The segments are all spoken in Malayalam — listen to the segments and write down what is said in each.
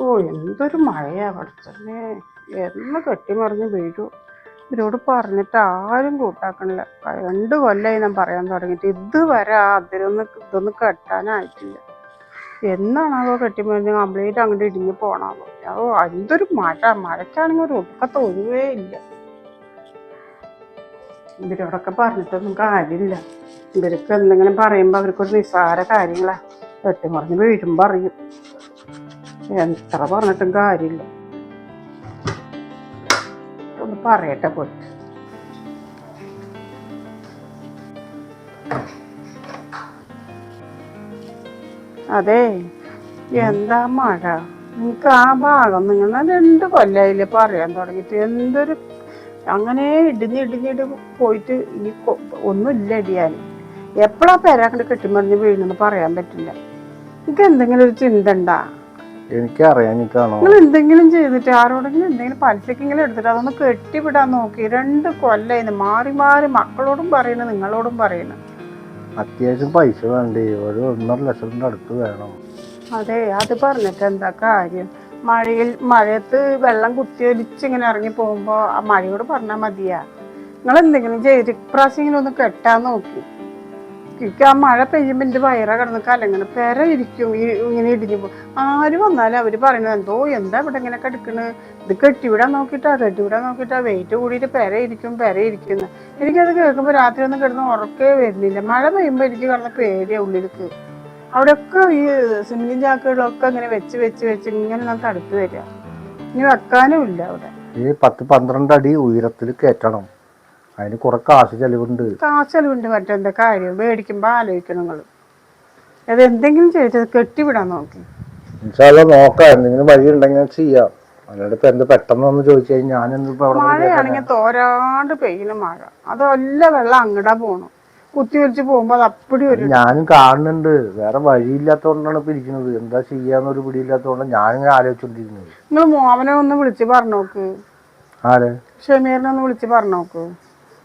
ഓ എന്തൊരു മഴയാ പഠിച്ചല്ലേ എന്ന് കെട്ടിമറിഞ്ഞ് വീഴൂ ഇവരോട് പറഞ്ഞിട്ട് ആരും കൂട്ടാക്കണില്ല. രണ്ട് കൊല്ലമായി ഞാൻ പറയാൻ തുടങ്ങിയിട്ട് ഇതുവരെ അതിലൊന്ന് ഇതൊന്നും കെട്ടാനായിട്ടില്ല. എന്നാണാവോ കെട്ടിമറിഞ്ഞ് കംപ്ലീറ്റ് അങ്ങോട്ട് ഇടിഞ്ഞ് പോണാവോ? ഓ എന്തൊരു മഴ. മഴയ്ക്കാണെങ്കിൽ ഒരു ഒക്കത്തെ ഒഴിവേ ഇല്ല. ഇവരോടൊക്കെ പറഞ്ഞിട്ടൊന്നും കാര്യമില്ല. ഇവർക്ക് എന്തെങ്കിലും പറയുമ്പോൾ അവർക്കൊരു നിസ്സാര കാര്യങ്ങളാ. കെട്ടിമറിഞ്ഞ് വീഴുമ്പോൾ അറിയും. എത്ര പറഞ്ഞിട്ടും കാര്യമില്ല. ഒന്ന് പറയട്ടെ പോയിട്ട് അതെ എന്താ മഴ? നിങ്ങൾക്ക് ആ ഭാഗം നിങ്ങൾ രണ്ട് കൊല്ലായില്ല പറയാൻ തുടങ്ങിയിട്ട്? എന്തൊരു അങ്ങനെ ഇടിഞ്ഞ് ഇടിഞ്ഞിട്ട് പോയിട്ട് ഇനി ഒന്നുമില്ല ഇടിയാൻ എപ്പോഴാ പെരാക്കണ്ട് കെട്ടിമറിഞ്ഞ് വീണെന്ന് പറയാൻ പറ്റില്ല. നിങ്ങൾക്ക് എന്തെങ്കിലും ഒരു ചിന്ത ഉണ്ടാ? എനിക്ക് അറിയാഞ്ഞിട്ടാണോ നിങ്ങൾ എന്തെങ്കിലും ചെയ്തിട്ട് ആരോടെങ്കിലും എന്തെങ്കിലും പലിശക്കെങ്കിലും എടുത്തിട്ട് അതൊന്ന് കെട്ടിവിടാൻ നോക്കി. രണ്ട് കൊല്ലായിരുന്നു മാറി മാറി മക്കളോടും പറയണ നിങ്ങളോടും പറയണ അത്യാവശ്യം പൈസ വേണ്ടേ? ഒരു ഒന്നര ലക്ഷത്തിന്റെ അടുത്ത് വേണം. അതെ അത് പറഞ്ഞിട്ട് എന്താ കാര്യം? മഴയിൽ മഴയത്ത് വെള്ളം കുത്തിയൊലിച്ച് ഇങ്ങനെ ഇറങ്ങി പോകുമ്പോ ആ മഴയോട് പറഞ്ഞാൽ മതിയാ. നിങ്ങൾ എന്തെങ്കിലും ചെയ്തിട്ട് ഇപ്രാവശ്യം ഒന്ന് കെട്ടാൻ നോക്കി. എനിക്ക് ആ മഴ പെയ്യുമ്പോൾ എന്റെ വയറ കിടന്ന് കലങ്ങനെ പെര ഇരിക്കും. ഇങ്ങനെ ഇടിഞ്ഞു ആര് വന്നാലും അവർ പറയണത് എന്തോ എന്താ ഇവിടെ ഇങ്ങനെ കിടക്കണ്? ഇത് കെട്ടിവിടാൻ നോക്കിയിട്ടാ കെട്ടിവിടാൻ നോക്കിയിട്ടാ വെയിറ്റ് കൂടിയിട്ട് പെര ഇരിക്കും പെര ഇരിക്കുന്നു. എനിക്കത് കേൾക്കുമ്പോൾ രാത്രി ഒന്നും കിടന്ന് ഉറക്കേ വരുന്നില്ല. മഴ പെയ്യുമ്പോൾ എനിക്ക് കിടന്ന പേടിയാ ഉള്ളിലേക്ക്. അവിടെയൊക്കെ ഈ സിമെന്റും ചാക്കുകളൊക്കെ ഇങ്ങനെ വെച്ച് വെച്ച് വെച്ച് ഇങ്ങനെ ഞാൻ അടുത്ത് വരിക. ഇനി വെക്കാനും ഇല്ല അവിടെ. ഈ പത്ത് പന്ത്രണ്ട് അടി ഉയരത്തിൽ കയറ്റണം അതിന് കുറെ കാശ് ചെലവുണ്ട്. കാശ് ചെലവുണ്ട് മറ്റെന്താ കാര്യം? മേടിക്കുമ്പോ ആലോചിക്കണം നിങ്ങൾ അത് എന്തെങ്കിലും ചെയ്തത് കെട്ടിവിടാൻ നോക്കി. ഇൻഷാല്ല നോക്കാം. എന്തെങ്കിലും വഴി ഉണ്ടെങ്കിൽ ചെയ്യാം. ഇപ്പൊ എന്ത് ചോദിച്ചു കഴിഞ്ഞാൽ മഴയാണെങ്കിൽ തോരാണ്ട് പെയ്യുന്ന മഴ. അതല്ല വെള്ളം അങ്ങടാ പോണു. കുത്തി വലിച്ച് പോകുമ്പോ അത് അപ്പടി ഒരു ഞാനും കാണുന്നുണ്ട്. വേറെ വഴിയില്ലാത്തോണ്ടാണ് ഇപ്പൊ ഇരിക്കുന്നത്. എന്താ ചെയ്യാന്നൊരു പിടിയില്ലാത്തോണ്ട് ഞാനിങ്ങനെ ആലോചിച്ചോണ്ടിരിക്കുന്നത് നിങ്ങൾ മോവനെ ഒന്ന് വിളിച്ച് പറഞ്ഞോക്ക്. ആരെ? ഷമീറിനെ ഒന്ന് വിളിച്ച് പറഞ്ഞോക്ക്.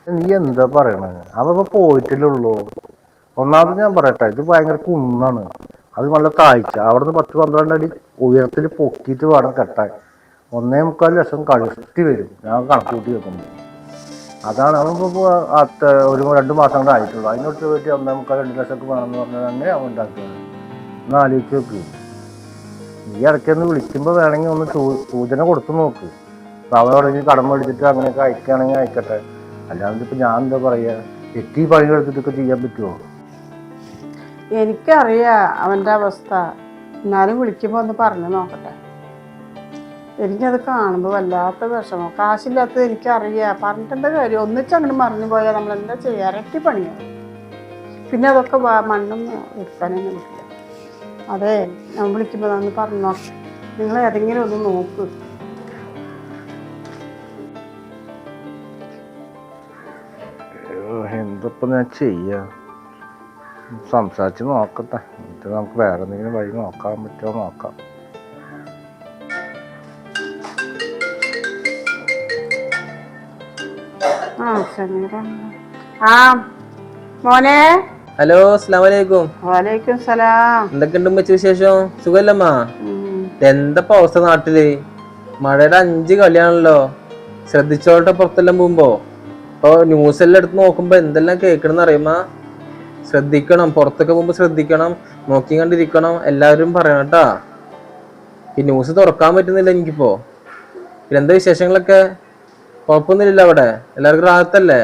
നീ എന്താ പറയണ? അവ പോയിട്ടില്ലുള്ളൂ ഒന്നാമത് ഞാൻ പറയട്ടെ ഇത് ഭയങ്കര കുന്നാണ്. അത് നല്ല താഴ്ച. അവിടുന്ന് പത്ത് പന്ത്രണ്ട് അടി ഉയരത്തിൽ പൊക്കിയിട്ട് വേണം കെട്ടാൻ. ഒന്നേ മുക്കാൽ ലക്ഷം കഷ്ടി വരും. ഞാൻ കണക്കൂട്ടി വെക്കുന്നത് അതാണ് അവനിപ്പോ അത്ത ഒരു രണ്ട് മാസം കൊണ്ട് ആയിട്ടുള്ളൂ. അതിനൊട്ട് പറ്റി ഒന്നേ മുക്കാൽ രണ്ട് ലക്ഷം ഒക്കെ വേണമെന്ന് പറഞ്ഞാൽ തന്നെ അവൻ ഉണ്ടാക്കുന്നത് ഒന്ന് ആലോചിച്ച് നോക്ക്. നീ ഇടയ്ക്കൊന്ന് വിളിക്കുമ്പോൾ വേണമെങ്കിൽ ഒന്ന് സൂചന കൊടുത്തു നോക്ക്. അപ്പൊ അവൻ തുടങ്ങി കടം മേടിച്ചിട്ട് അങ്ങനെയൊക്കെ അയക്കുകയാണെങ്കിൽ അയക്കട്ടെ. അല്ലാണ്ട് ഇപ്പൊ ഞാൻ എന്താ പറയാ എത്തി പണിയെടുത്തിട്ടൊക്കെ ചെയ്യാൻ പറ്റുമോ എനിക്കറിയാം അവന്റെ അവസ്ഥ. എന്നാലും വിളിക്കുമ്പോൾ ഒന്ന് പറഞ്ഞു നോക്കട്ടെ. എനിക്കത് കാണുമ്പോൾ വല്ലാത്ത വിഷമം. കാശില്ലാത്തത് എനിക്കറിയാം. പറഞ്ഞിട്ടെന്താ കാര്യം? ഒന്നിച്ച് അങ്ങോട്ട് മറിഞ്ഞു പോയാൽ നമ്മൾ എന്താ ചെയ്യുക ഇരട്ടി പിന്നെ അതൊക്കെ മണ്ണൊന്നും എടുക്കാനൊന്നും പറ്റില്ല. അതെ ഞാൻ വിളിക്കുമ്പോൾ ഒന്ന് പറഞ്ഞു നിങ്ങൾ ഏതെങ്കിലും ഒന്ന് നോക്ക്. എന്തപ്പോ ഞാൻ ചെയ്യാം. സംസാരിച്ച് നോക്കട്ടെ. എന്നിട്ട് നമുക്ക് വേറെ എന്തെങ്കിലും വഴി നോക്കാൻ പറ്റുമോ നോക്കാം. ആ മോനെ? ഹലോ അസ്സലാമലൈക്കും. വലൈക്കും സലാം. എന്തൊക്കെയുണ്ട് വെച്ച വിശേഷം? സുഖല്ലമ്മ. എന്തപ്പോ അവസ്ഥ നാട്ടിൽ? മഴയുടെ അഞ്ച് കളിയാണല്ലോ ശ്രദ്ധിച്ചോട്ടെ പുറത്തെല്ലാം പോകുമ്പോ. ഇപ്പൊ ന്യൂസ് എല്ലാം എടുത്ത് നോക്കുമ്പോ എന്തെല്ലാം കേൾക്കണമെന്ന് അറിയുമ്പോൾ ശ്രദ്ധിക്കണം പുറത്തൊക്കെ പോകുമ്പോ ശ്രദ്ധിക്കണം നോക്കി കണ്ടിരിക്കണം എല്ലാവരും പറയണം കേട്ടാ. ഈ ന്യൂസ് തുറക്കാൻ പറ്റുന്നില്ല എനിക്കിപ്പോ. പിന്നെ എന്താ വിശേഷങ്ങളൊക്കെ? കുഴപ്പമൊന്നുമില്ല അവിടെ? എല്ലാവർക്കും റാഹത്തല്ലേ?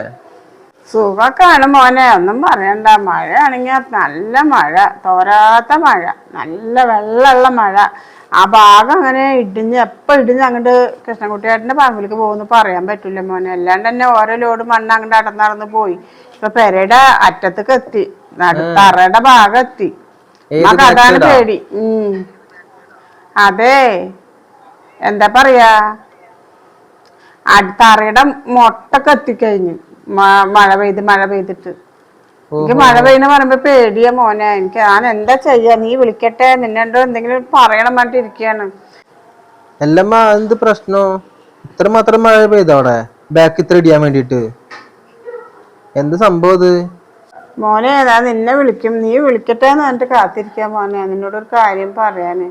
സുഖക്കാണ് മോനെ. ഒന്നും പറയണ്ട. മഴയാണെങ്കിൽ നല്ല മഴ. തോരാത്ത മഴ. നല്ല വെള്ളമുള്ള മഴ. ആ ഭാഗം അങ്ങനെ ഇടിഞ്ഞ് എപ്പോൾ ഇടിഞ്ഞ് അങ്ങോട്ട് കൃഷ്ണൻകുട്ടിയേട്ടന്റെ പറമ്പിലേക്ക് പോകുന്നു പറയാൻ പറ്റില്ല മോനെ. അല്ലാണ്ട് തന്നെ ഓരോ ലോഡ് മണ്ണ് അങ്ങോട്ട് അടന്ന് നടന്ന് പോയി. ഇപ്പൊ പെരയുടെ അറ്റത്തേക്ക് എത്തി. തറയുടെ ഭാഗം എത്തി. അതാണ്? പേടി. ഉം. അതെ. എന്താ പറയാ? തറയുടെ മൊട്ടൊക്കെ എത്തിക്കഴിഞ്ഞു. മഴ പെയ്ത് മഴ പെയ്തിട്ട്. എനിക്ക് മഴ പെയ്യുന്ന പറയുമ്പോ പേടിയ മോനെ. എനിക്ക് ഞാൻ എന്താ ചെയ്യാ? നീ വിളിക്കട്ടെ. നിന്നെന്തോ എന്തെങ്കിലും പറയണം പറഞ്ഞിട്ട് ഇരിക്കുകയാണ് എല്ലമ്മ എന്ത് പ്രശ്നം? ഇത്ര മാത്രം മഴ പെയ്ത അവിടെ? ബാക്ക് ഇത്ര ഇടിയാൻ വേണ്ടിട്ട് എന്ത് സംഭവം ഇത് മോനെ ഏതാ നിന്നെ വിളിക്കും. നീ വിളിക്കട്ടെ എന്ന് പറഞ്ഞിട്ട് കാത്തിരിക്കാൻ മോനെ. നിന്നോട് ഒരു കാര്യം പറയാന്.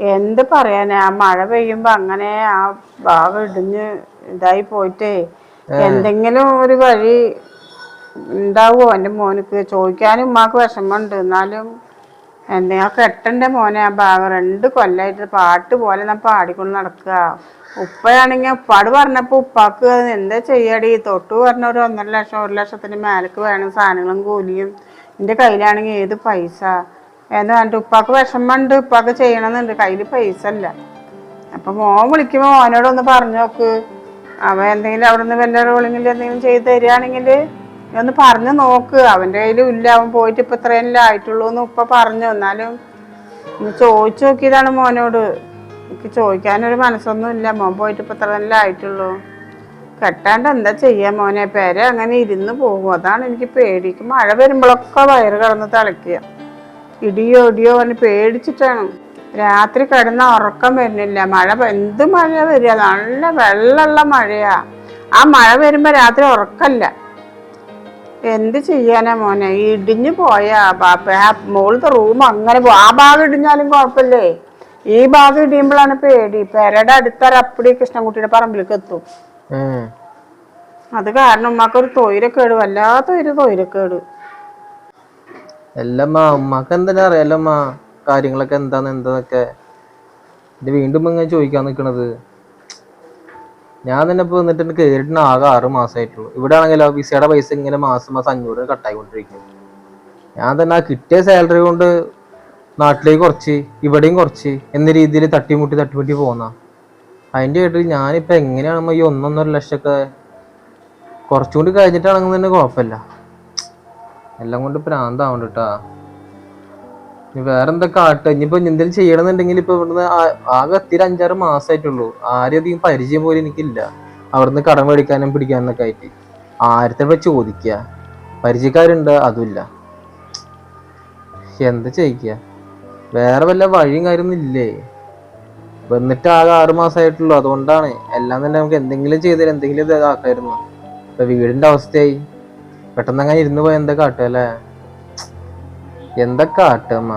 എന്ത് പറയാനാ? ആ മഴ പെയ്യുമ്പോ അങ്ങനെ ആ ഭാഗം ഇടിഞ്ഞ് ഇതായി പോയിട്ടേ. എന്തെങ്കിലും ഒരു വഴി ഉണ്ടാവുമോ എന്റെ മോനക്ക്? ചോദിക്കാനും ഉമ്മാക്ക് വിഷമമുണ്ട്. എന്നാലും എന്തെങ്കിലും കെട്ടന്റെ മോനെ ആ ഭാഗം രണ്ട് കൊല്ലായിട്ട് പാട്ട് പോലെ ഞാൻ പാടിക്കൊണ്ട് നടക്കുക. ഉപ്പയാണെങ്കിൽ ഉപ്പാട് പറഞ്ഞപ്പോൾ ഉപ്പാക്ക് എന്താ ചെയ്യടി? തൊട്ട് പറഞ്ഞ ഒരു ഒന്നര ലക്ഷം ഒരു ലക്ഷത്തിന് മേലേക്ക് വേണം സാധനങ്ങളും കൂലിയും. എന്റെ കയ്യിലാണെങ്കിൽ ഏത് പൈസ? എന്ന് പറഞ്ഞിട്ട് ഉപ്പാക്ക് വിഷമമുണ്ട്. ഉപ്പാക്ക് ചെയ്യണമെന്നുണ്ട്. കയ്യിൽ പൈസ ഇല്ല. അപ്പൊ മോൻ വിളിക്കുമ്പോ മോനോടൊന്ന് പറഞ്ഞു നോക്ക്. അവൻ എന്തെങ്കിലും അവിടെ നിന്ന് വല്ല റോളിങ്ങിൽ എന്തെങ്കിലും ചെയ്ത് തരികയാണെങ്കിൽ ഒന്ന് പറഞ്ഞു നോക്ക്. അവന്റെ കയ്യിലും ഇല്ല. അവൻ പോയിട്ട് ഇപ്പൊ ഇത്രയല്ലേ ആയിട്ടുള്ളൂ എന്ന് ഉപ്പ പറഞ്ഞു. എന്നാലും ഒന്ന് ചോദിച്ചു നോക്കിയതാണ് മോനോട്. എനിക്ക് ചോദിക്കാനൊരു മനസ്സൊന്നും ഇല്ല. മോൻ പോയിട്ട് ഇപ്പൊ ഇത്രയല്ലേ ആയിട്ടുള്ളൂ. കെട്ടാണ്ട് എന്താ ചെയ്യാ മോനെ? പേര അങ്ങനെ ഇരുന്ന് പോകും. അതാണ് എനിക്ക് പേടിക്ക് മഴ വരുമ്പോഴൊക്കെ വയറ് കിടന്ന് തിളയ്ക്കുക ഇടിയോ ഇടിയോ പറഞ്ഞ് പേടിച്ചിട്ടാണ്. രാത്രി കിടന്ന ഉറക്കം വരുന്നില്ല. മഴ എന്ത് മഴ വരിക? നല്ല വെള്ളമുള്ള മഴയാ. ആ മഴ വരുമ്പോ രാത്രി ഉറക്കല്ല. എന്ത് ചെയ്യാനാ മോനെ? ഇടിഞ്ഞു പോയ മുകളിലത്തെ റൂം അങ്ങനെ പോ ആ ഭാഗം ഇടിഞ്ഞാലും കുഴപ്പമില്ലേ? ഈ ഭാഗം ഇടിയുമ്പോഴാണ് പേടി. പെരയുടെ അടുത്തറ അപ്പടി കൃഷ്ണൻകുട്ടിയുടെ പറമ്പിലേക്ക് എത്തും. അത് കാരണം ഉമ്മാക്കൊരു തൊയിരക്കേട് വല്ലാത്ത ഒരു തൊയിരക്കേട്. അല്ലമ്മ ഉമ്മാക്ക് എന്തിനാ അറിയാലമ്മ കാര്യങ്ങളൊക്കെ എന്താന്ന് എന്താന്നൊക്കെ. ഇത് വീണ്ടും ഇങ്ങനെ ചോദിക്കാൻ നിൽക്കണത് ഞാൻ തന്നെ ഇപ്പൊ വന്നിട്ട് എനിക്ക് കയറിയിട്ട് ആകെ ആറ് മാസമായിട്ടുള്ളൂ ഇവിടെ ആണെങ്കിലോ വിസയുടെ പൈസ ഇങ്ങനെ മാസം മാസം അഞ്ഞൂറ് കട്ടായിക്കൊണ്ടിരിക്കും ഞാൻ തന്നെ ആ കിട്ടിയ സാലറി കൊണ്ട് നാട്ടിലേക്ക് കുറച്ച് ഇവിടെയും കുറച്ച് എന്ന രീതിയിൽ തട്ടിമുട്ടി തട്ടിമുട്ടി പോന്ന. അതിന്റെ ആയിട്ട് ഞാനിപ്പോ എങ്ങനെയാണ് ഈ ഒന്നൊന്നര ലക്ഷമൊക്കെ കുറച്ചുകൂടി കഴിഞ്ഞിട്ടാണെങ്കിൽ തന്നെ കുഴപ്പമില്ല. എല്ലാം കൊണ്ട് പ്രാന്താവണ്ട കേട്ടാ വേറെ എന്താ ഇനിയിപ്പോ എന്തെങ്കിലും ചെയ്യണമെന്നുണ്ടെങ്കിൽ ഇപ്പൊ ഇവിടുന്ന് ആകെ എത്തിയൊരു അഞ്ചാറ് മാസമായിട്ടുള്ളൂ ആരും അധികം പരിചയം പോലും എനിക്കില്ല. അവിടുന്ന് കടം മേടിക്കാനും പിടിക്കാനും ഒക്കെ ആയിട്ട്. ആരത്തെ ഇപ്പൊ ചോദിക്കുക പരിചയക്കാരുണ്ട് അതുമില്ല. എന്താ ചെയ്യിക്കുക വേറെ വല്ല വഴിയും കാര്യമൊന്നും ഇല്ലേ? വന്നിട്ട് ആകെ ആറു മാസമായിട്ടുള്ളൂ അതുകൊണ്ടാണ്. എല്ലാം തന്നെ നമുക്ക് എന്തെങ്കിലും ചെയ്താൽ എന്തെങ്കിലും ഇതാക്കായിരുന്നു ഇപ്പൊ വീടിന്റെ അവസ്ഥയായി. പെട്ടെന്ന് അങ്ങനെ ഇരുന്ന് പോയാൽ എന്താ കാട്ടുക അല്ലേ? എന്താ ആട്ടമ്മ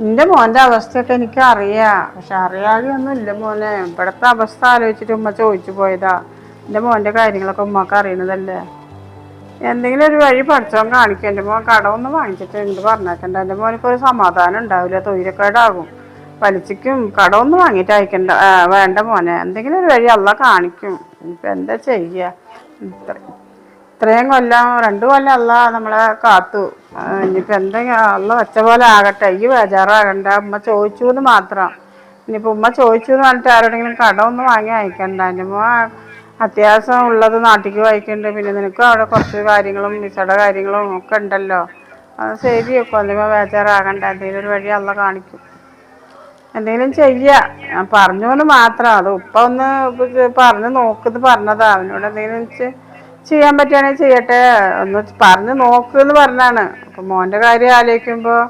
നിന്റെ മോന്റെ അവസ്ഥയൊക്കെ എനിക്ക് അറിയാ പക്ഷെ അറിയാതെ ഒന്നും ഇല്ല മോനെ. ഇവിടത്തെ അവസ്ഥ ആലോചിച്ചിട്ട് ഉമ്മ ചോദിച്ചു പോയതാ. എന്റെ മോന്റെ കാര്യങ്ങളൊക്കെ ഉമ്മക്ക് അറിയണതല്ലേ? എന്തെങ്കിലും ഒരു വഴി പഠിച്ചോൻ കാണിക്കും. എന്റെ മോൻ കടമൊന്നും വാങ്ങിച്ചിട്ട് എന്ത് പറഞ്ഞേക്കണ്ട. എന്റെ മോനിക്ക് ഒരു സമാധാനം ഉണ്ടാവില്ല. തൊഴിലക്കേടാകും. പലിശയ്ക്കും കടമൊന്നും വാങ്ങിയിട്ട് അയക്കണ്ട വേണ്ട മോനെ. എന്തെങ്കിലും ഒരു വഴി അല്ല കാണിക്കും. ഇപ്പൊ എന്താ ചെയ്യുക ഇത്ര ഇത്രയും കൊല്ലം രണ്ടു കൊല്ലം അല്ല നമ്മളെ കാത്തു. ഇനിയിപ്പോൾ ഇനിയിപ്പോ എന്തെങ്കിലും അല്ല വെച്ച പോലെ ആകട്ടെ. ഈ ബേജാറാകണ്ട. ഉമ്മ ചോദിച്ചു എന്ന് മാത്രം. ഇനിയിപ്പോൾ ഉമ്മ ചോദിച്ചു എന്ന് പറഞ്ഞിട്ട് ആരോടെങ്കിലും കടമൊന്നും വാങ്ങി അയക്കണ്ട. എന്റെ ഉമ്മ അത്യാവശ്യം ഉള്ളത് നാട്ടിലേക്ക് വായിക്കുന്നുണ്ട്. പിന്നെ നിനക്കും അവിടെ കുറച്ച് കാര്യങ്ങളും വിസയുടെ കാര്യങ്ങളും ഒക്കെ ഉണ്ടല്ലോ. അത് ശരിയൊക്കെ അല്ലെങ്കിൽ ബേജാറാകണ്ട. എന്തെങ്കിലും ഒരു വഴി അല്ല കാണിക്കും. എന്തെങ്കിലും ചെയ്യാ. ഞാൻ പറഞ്ഞു എന്ന് മാത്രം. അത് ഉപ്പ ഒന്ന് പറഞ്ഞ് നോക്കുന്നത് പറഞ്ഞതാ. അവനോട് എന്തെങ്കിലും ചെയ്യാൻ പറ്റുകയാണെങ്കിൽ ചെയ്യട്ടെ. ഒന്ന് പറഞ്ഞ് നോക്ക് എന്ന് പറഞ്ഞാണ്. അപ്പം മോന്റെ കാര്യം ആലോചിക്കുമ്പോൾ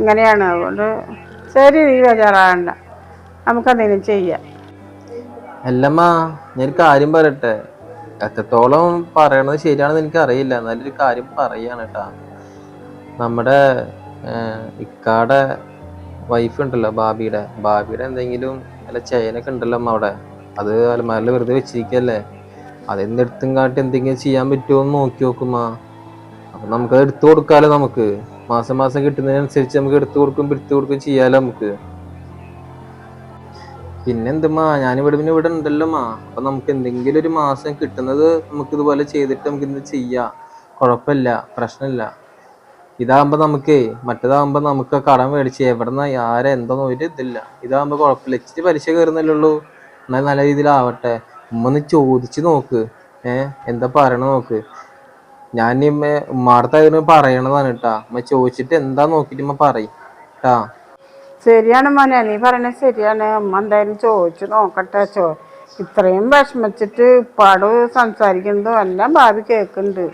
ഇങ്ങനെയാണ്. അതുകൊണ്ട് ശരി നീ ബേജാറാകണ്ട നമുക്കെന്തെങ്കിലും ചെയ്യാം. അല്ലമ്മ ഞാനൊരു കാര്യം പറയട്ടെ. എത്രത്തോളം പറയണത് ശരിയാണെന്ന് എനിക്ക് അറിയില്ല എന്നാലും ഒരു കാര്യം പറയാണ് കേട്ടാ. നമ്മുടെ ഇക്കാടെ വൈഫ് ഉണ്ടല്ലോ ബാബിയുടെ ബാബിയുടെ എന്തെങ്കിലും അല്ല ചെയിനൊക്കെ ഉണ്ടല്ലോ അമ്മ അവിടെ. അത് അലമാരിൽ വെറുതെ വെച്ചിരിക്കല്ലേ? അതെന്ന് എടുത്തും കാട്ടി എന്തെങ്കിലും ചെയ്യാൻ പറ്റുമോ എന്ന് നോക്കി നോക്കുമ്മാ അപ്പൊ നമുക്കത് എടുത്തു കൊടുക്കാലോ നമുക്ക്. മാസം മാസം കിട്ടുന്നതിനനുസരിച്ച് നമുക്ക് എടുത്തു കൊടുക്കും പിടുത്തു കൊടുക്കും ചെയ്യാലോ നമുക്ക്. പിന്നെന്തുമാ ഞാനിവിടെ പിന്നെ ഇവിടെ ഉണ്ടല്ലോ മാ. അപ്പൊ നമുക്ക് എന്തെങ്കിലും ഒരു മാസം കിട്ടുന്നത് നമുക്ക് ഇതുപോലെ ചെയ്തിട്ട് നമുക്ക് ഇന്ന് ചെയ്യാം. കുഴപ്പമില്ല പ്രശ്നമില്ല. ഇതാകുമ്പോ നമുക്ക് മറ്റേതാകുമ്പോ നമുക്ക് കടം മേടിച്ച് എവിടെ നിന്ന് എന്തോന്നും ഒരു ഇതില്ല. ഇതാകുമ്പോ കുഴപ്പമില്ല. ഇച്ചിരി പലിശ കയറുന്നല്ലേ ഉള്ളൂ. എന്നാൽ നല്ല രീതിയിലാവട്ടെ. ഉമ്മ ചോദിച്ച് നോക്ക്. ഏ എന്താ പറയണ നോക്ക്. ഞാൻ ഉമ്മാടത്തായിരുന്നു പറയണതാണ് കേട്ടാ ഉമ്മ ചോദിച്ചിട്ട് എന്താ നോക്കിട്ട് ഉമ്മ പറയും ശരിയാണ് മോനെ. നീ പറയണത് ശരിയാണ്. അമ്മ എന്തായാലും ചോദിച്ചു നോക്കട്ടെ ചോ. ഇത്രയും വിഷമിച്ചിട്ട് ഇപ്പാട് സംസാരിക്കുന്നതും എല്ലാം ഭാവി കേൾക്കുന്നുണ്ട്.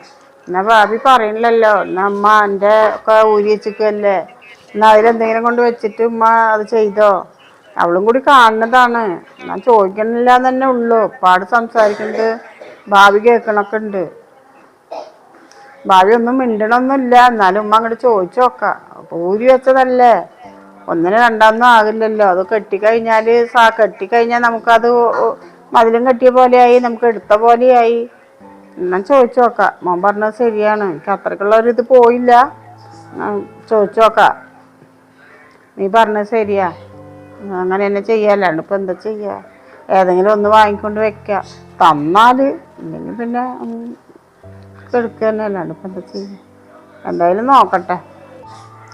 എന്നാ ഭാവി പറയണില്ലല്ലോ. എന്നാ അമ്മ എന്റെ ഒക്കെ ഊരി വെച്ചിക്കല്ലേ എന്നാ അതിലെന്തെങ്കിലും കൊണ്ട് വെച്ചിട്ട് ഉമ്മ അത് ചെയ്തോ? അവളും കൂടി കാണുന്നതാണ്. ഞാൻ ചോദിക്കണില്ല തന്നെ ഉള്ളൂ. പാട് സംസാരിക്കുന്നത് ഭാവി കേൾക്കണൊക്കെ ഉണ്ട്. ഭാവി ഒന്നും മിണ്ടണമൊന്നുമില്ല എന്നാലും ഉമ്മ അങ്ങോട്ട് ചോദിച്ചു നോക്കാം. ഊരി വെച്ചതല്ലേ? ഒന്നിന് രണ്ടാമൊന്നും ആകില്ലല്ലോ. അത് കെട്ടിക്കഴിഞ്ഞാൽ സാ കെട്ടിക്കഴിഞ്ഞാൽ നമുക്കത് മതിലും കെട്ടിയ പോലെയായി. നമുക്ക് എടുത്ത പോലെയായി. എന്നാൽ ചോദിച്ചു നോക്കാം. മോൻ പറഞ്ഞത് ശരിയാണ്. എനിക്ക് അത്രക്കുള്ള ഒരു ഇത് പോയില്ല. ചോദിച്ചു നോക്കാം. നീ പറഞ്ഞത് ശരിയാ. അങ്ങനെ തന്നെ ചെയ്യാല്ലാണ്ട് ഇപ്പം എന്താ ചെയ്യുക ഏതെങ്കിലും ഒന്ന് വാങ്ങിക്കൊണ്ട് വെക്കുക തന്നാൽ ഇല്ലെങ്കിൽ പിന്നെ എടുക്കുക തന്നെ അല്ലാണ്ട് ഇപ്പം എന്താ ചെയ്യുക എന്തായാലും നോക്കട്ടെ.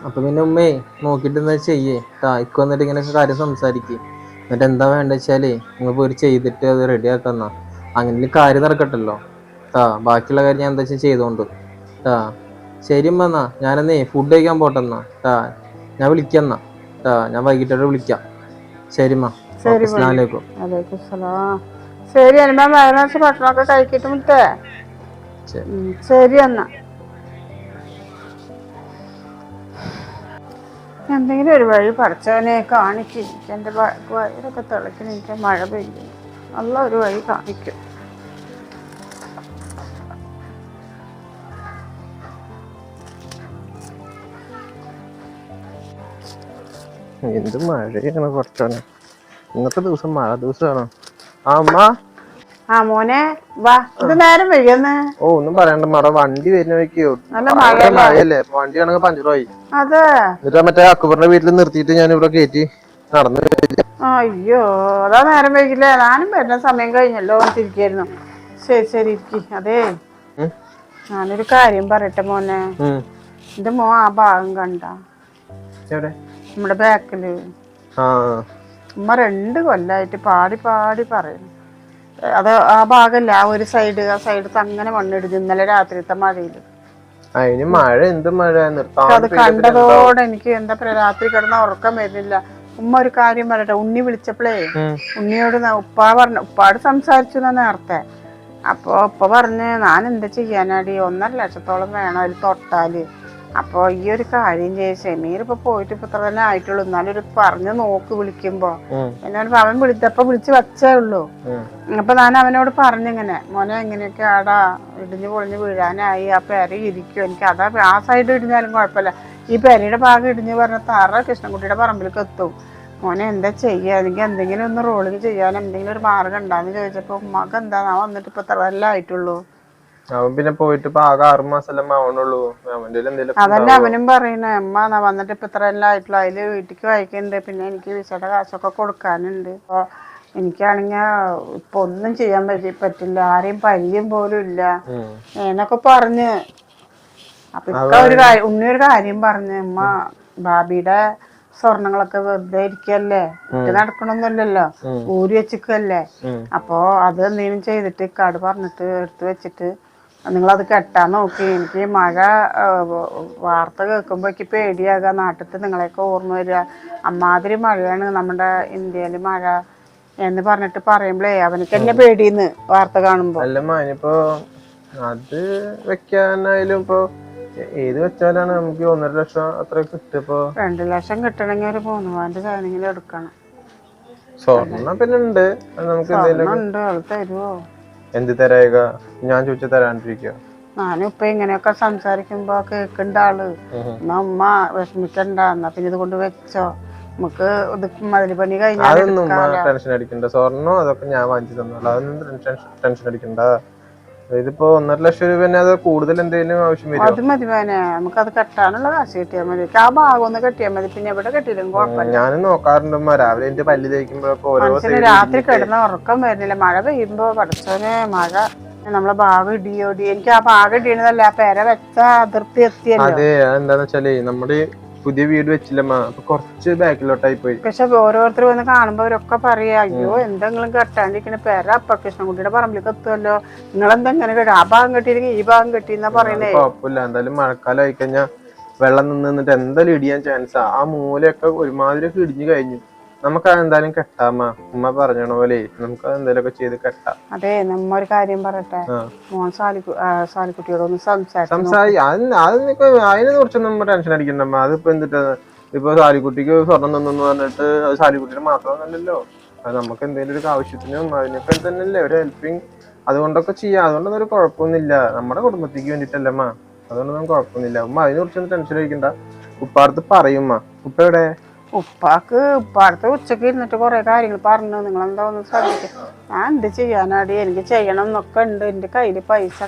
അപ്പൊ പിന്നെ ഉമ്മേ നോക്കിട്ട് എന്താ ചെയ്യേ? താക്ക് വന്നിട്ട് ഇങ്ങനെയൊക്കെ കാര്യം സംസാരിക്കേ. എന്നിട്ട് എന്താ വേണ്ട വെച്ചാലേ നിങ്ങൾ പോയി ചെയ്തിട്ട് അത് റെഡി ആക്കാന്ന അങ്ങനെ കാര്യം നടക്കട്ടല്ലോ. താ ബാക്കിയുള്ള കാര്യം ഞാൻ എന്താ വെച്ചാൽ ചെയ്തോണ്ട്. ആ ശരി എന്നാ. ഞാനെന്നേ ഫുഡ് കഴിക്കാൻ പോട്ടെന്നാ ആ ഞാൻ വിളിക്കാം ആ ഞാൻ വൈകിട്ടോടെ വിളിക്കാം. ശരി അമ്മ ശരി, അസ്സലാമലൈക്കും സലാം ശരി അനുമാ വയറാഴ്ച ഭക്ഷണമൊക്കെ കഴിക്കിട്ട് മുട്ടേ ശരി. ശരി എന്നാ. എന്തെങ്കിലും ഒരു വഴി പഠിച്ചവനെ കാണിക്കും. എന്റെ വയറൊക്കെ തിളയ്ക്കണം എനിക്ക് മഴ പെയ്യും. നല്ല ഒരു വഴി കാണിക്കും. എന്ത് മഴയാണ് കുറച്ചാണ് ഇന്നത്തെ ദിവസം മഴ ദിവസമാണോ ആ അമ്മ ആ മോനെ വാ. ഇത് നേരം വഴിയെന്ന് ഓ ഒന്നും പറയണ്ട. മട വണ്ടി വരുന്ന മഴ മഴയല്ലേ? വണ്ടി ആണെങ്കിൽ പഞ്ചറായി. അതെ. എന്നിട്ട് മറ്റേ അക്ബറിന്റെ വീട്ടിൽ നിർത്തിയിട്ട് ഞാൻ ഇവിടെ കയറ്റി നടന്നു. അയ്യോ അതാ നേരം വൈകില്ലേ? ഞാനും വരുന്ന സമയം കഴിഞ്ഞല്ലോ തിരിക്കായിരുന്നു ശരി ശരി ഇരിക്കി. അതേ. ഞാനൊരു കാര്യം പറയട്ടെ മോനെ. എന്റെ മോ ആ ഭാഗം കണ്ട. എവിടെ? നമ്മുടെ ബാക്കിൽ ഉമ്മ രണ്ട് കൊല്ലായിട്ട് പാടി പാടി പറയുന്നു അത് ആ ഭാഗല്ല ആ ഒരു സൈഡ് ആ സൈഡത്ത് അങ്ങനെ മണ്ണിടിഞ്ഞു ഇന്നലെ രാത്രിത്തെ മഴയിൽ. അതിന് മഴ എന്ത് മഴ? അത് കണ്ടതോടെ എനിക്ക് എന്താ പറയാ രാത്രി കിടന്ന ഉറക്കം വരുന്നില്ല. ഉമ്മ ഒരു കാര്യം പറയട്ടെ ഉണ്ണി വിളിച്ചപ്പോഴേ ഉണ്ണിയോട് ഉപ്പ പറഞ്ഞു ഉപ്പാട് സംസാരിച്ചു നേരത്തെ. അപ്പൊ ഉപ്പ പറഞ്ഞ് ഞാൻ എന്താ ചെയ്യാനാടി? ഒന്നര ലക്ഷത്തോളം വേണം അതിൽ തൊട്ടാൽ. അപ്പൊ ഈ ഒരു കാര്യം ചെയ്യ. ഷമീർ ഇപ്പൊ പോയിട്ട് ഇപ്പൊ ഇത്ര തന്നെ ആയിട്ടുള്ളൂ. എന്നാലും ഒരു പറഞ്ഞു നോക്ക് വിളിക്കുമ്പോ. എന്നോട് അവൻ വിളിച്ചപ്പോ വിളിച്ച് വച്ചേ ഉള്ളൂ. അപ്പൊ ഞാൻ അവനോട് പറഞ്ഞിങ്ങനെ മോനെ എങ്ങനെയൊക്കെ ആടാ. ഇടിഞ്ഞു പൊളിഞ്ഞു വീഴാനായി. ആ പെര ഇരിക്കും. എനിക്ക് അതാ ആ സൈഡ് ഇടിഞ്ഞാലും കുഴപ്പമില്ല. ഈ പെരയുടെ ഭാഗം ഇടിഞ്ഞു പറഞ്ഞ താറ കൃഷ്ണൻകുട്ടിയുടെ പറമ്പിലേക്ക് എത്തും. മോനെ എന്താ ചെയ്യാ? എനിക്ക് എന്തെങ്കിലും ഒന്ന് റോളിങ് ചെയ്യാൻ എന്തെങ്കിലും ഒരു മാർഗം ഉണ്ടാന്ന് ചോദിച്ചപ്പോ ഉമ്മാക്ക് എന്താ? ഞാൻ വന്നിട്ട് ഇപ്പൊ ഇത്ര എല്ലാം ആയിട്ടുള്ളൂ. അവൻ പിന്നെ പോയിട്ട് ഇപ്പൊ ആകെ ആറു മാസം ആവണുള്ളൂ അവന്റെ അതന്നെ അവനും പറയുന്നു അമ്മ വന്നിട്ട് ഇപ്പൊ ഇത്ര എല്ലാം ആയിട്ടുള്ള. അതിൽ വീട്ടിക്ക് വായിക്കുന്നുണ്ട് പിന്നെ എനിക്ക് വിസയുടെ കാശൊക്കെ കൊടുക്കാനുണ്ട്. അപ്പൊ എനിക്കാണെങ്കിൽ ഇപ്പൊ ഒന്നും ചെയ്യാൻ പറ്റി പറ്റില്ല. ആരെയും പരിചയം പോലും ഇല്ല. എന്നൊക്കെ പറഞ്ഞ്. അപ്പൊ ഇപ്പൊ ഒരു കാര്യം ഉണ്ണി ഒരു കാര്യം പറഞ്ഞു. അമ്മ ബാബിയുടെ സ്വർണങ്ങളൊക്കെ വെറുതെ ഇരിക്കല്ലേ? ഇട്ട് നടക്കണമെന്നല്ലോ ഊരി വെച്ചിക്കല്ലേ? അപ്പോ അത് എന്തെങ്കിലും ചെയ്തിട്ട് ഇക്കാട് പറഞ്ഞിട്ട് എടുത്തു വെച്ചിട്ട് നിങ്ങളത് കെട്ടാൻ നോക്കി. എനിക്ക് മഴ വാർത്ത കേൾക്കുമ്പോൾ എനിക്ക് പേടിയാകുക നാട്ടിൽ നിങ്ങളെയൊക്കെ ഓർമ്മ വരിക. അമ്മാതിരി മഴയാണ് നമ്മുടെ ഇന്ത്യയിൽ മഴ എന്ന് പറഞ്ഞിട്ട് പറയുമ്പോഴേ അവനക്ക് എന്നെ പേടിയെന്ന് വാർത്ത കാണുമ്പോ. അല്ല മാനിപ്പോ അത് വെക്കാനായാലും ഇപ്പോ ഏത് വെച്ചാലാണ് നമുക്ക് ഒന്നര ലക്ഷം അത്ര കിട്ടിയപ്പോ രണ്ടു ലക്ഷം കിട്ടണമെങ്കിൽ ഒരു മൂന്ന് പവന്റെ സാധനങ്ങൾ എടുക്കണം. സ്വർണം പിന്നെ ഉണ്ട്. നമുക്ക് എന്തെങ്കിലും ഉണ്ട്. അത് തരുമോ എന്ത് തരായക ഞാൻ ചോദിച്ച തരാണ്ടിരിക്കുക ഞാനിപ്പോ ഇങ്ങനെയൊക്കെ സംസാരിക്കുമ്പോ കേക്കണ്ട ആൾ. അമ്മ ഉമ്മ വിഷമിക്കണ്ട എന്നാ പിന്നെ ഇത് കൊണ്ട് വെച്ചോ. നമുക്ക് ഇത് മതിൽ പണി കഴിഞ്ഞാൽ അതൊന്നും ടെൻഷൻ അടിക്കണ്ട. സ്വർണം അതൊക്കെ ഞാൻ വാങ്ങിച്ചു തന്നോളൂ. അതൊന്നും ടെൻഷൻ ടെൻഷൻ അടിക്കണ്ട. ഇതിപ്പോ ഒന്നര ലക്ഷം രൂപ തന്നെ അത് കൂടുതൽ എന്തെങ്കിലും ആവശ്യം വരും അത് മതി മോനെ. നമുക്കത് കെട്ടാനുള്ള കാശ് കിട്ടിയാൽ മതി. ആ ഭാഗം ഒന്ന് കെട്ടിയാൽ മതി. പിന്നെ എവിടെ കെട്ടിയില്ലെങ്കിൽ കുഴപ്പമില്ല. ഞാനും നോക്കാറുണ്ട് ഉമ്മ. രാവിലെ എന്റെ പല്ല് തേക്കുമ്പോഴൊക്കെ ഓരോ മനുഷ്യന് രാത്രി കിടന്ന ഉറക്കം വരുന്നില്ല. മഴ പെയ്യുമ്പോ പഠിച്ചോനെ മഴ. നമ്മളെ ഭാഗം ഇടിയോടി എനിക്ക് ആ ഭാഗം ഇടിയണതല്ല ആ പേര വെച്ച അതിർത്തി എത്തിയല്ലോ. അതെ അതെന്താന്ന് വെച്ചാലേ നമ്മുടെ ഈ പുതിയ വീട് വെച്ചില്ലമ്മ അപ്പൊ കുറച്ച് ബാക്കിലോട്ടായി പോയി. പക്ഷെ ഓരോരുത്തർ വന്ന് കാണുമ്പോ അവരൊക്കെ പറയാ അയ്യോ എന്തെങ്കിലും കെട്ടാണ്ടിരിക്കണ പേര അപ്പ കൃഷ്ണൻകുട്ടിയുടെ പറമ്പിലേക്ക് എത്തുമല്ലോ നിങ്ങളെന്താ ഇങ്ങനെ കെട്ടി? ആ ഭാഗം കെട്ടിയില്ലെങ്കിൽ ഈ ഭാഗം കെട്ടിന്നാ പറയണേ? കുഴപ്പമില്ല. എന്തായാലും മഴക്കാലം ആയിക്കഴിഞ്ഞാ വെള്ളം നിന്ന് നിന്നിട്ട് എന്തായാലും ഇടിയാൻ ചാൻസ് ആ. മൂലയൊക്കെ ഒരുമാതിരി ഇടിഞ്ഞു കഴിഞ്ഞു. നമുക്ക് എന്തായാലും കെട്ടാമ്മ ഉമ്മ പറഞ്ഞ പോലെ നമുക്ക് എന്തെങ്കിലുമൊക്കെ ചെയ്ത് കെട്ടാം. അതെ നമ്മ ഒരു കാര്യം പറയട്ടെ. മോൻ സാലിക്കുട്ടിയോടൊന്ന് സംസാരിച്ചു സംസാരി അത് അതിനൊക്കെ അതിനെ കുറിച്ചൊന്നും ടെൻഷൻ അടിക്കണ്ടമ്മ അതിപ്പോ എന്തിട്ടാ? ഇപ്പൊ സാലിക്കുട്ടിക്ക് സ്വർണം തന്നെന്ന് പറഞ്ഞിട്ട് സാലിക്കുട്ടിന് മാത്രമൊന്നുമല്ലല്ലോ അത് നമുക്ക് എന്തെങ്കിലും ഒരു ആവശ്യത്തിനും അതിനൊക്കെ തന്നെയല്ലേ ഒരു ഹെൽപ്പിങ് അതുകൊണ്ടൊക്കെ ചെയ്യാം. അതുകൊണ്ടൊന്നും ഒരു കുഴപ്പമൊന്നുമില്ല. നമ്മുടെ കുടുംബത്തേക്ക് വേണ്ടിയിട്ടല്ലമ്മ അതുകൊണ്ടൊന്നും കുഴപ്പമൊന്നുമില്ല. ഉമ്മ അതിനെ കുറിച്ചൊന്നും ടെൻഷൻ അടിക്കണ്ട. ഉപ്പാടത്ത് പറയുമ്മ ഉപ്പ എവിടെ? ഉപ്പാക്ക് ഉപ്പാടത്ത് ഉച്ചയ്ക്ക് ഇരുന്നിട്ട് കുറെ കാര്യങ്ങൾ പറഞ്ഞു നിങ്ങൾ എന്താ ഒന്ന് ശ്രദ്ധിക്കുക ഞാൻ എന്ത് ചെയ്യാനാടി? എനിക്ക് ചെയ്യണം എന്നൊക്കെ ഉണ്ട്. എന്റെ കയ്യിൽ പൈസ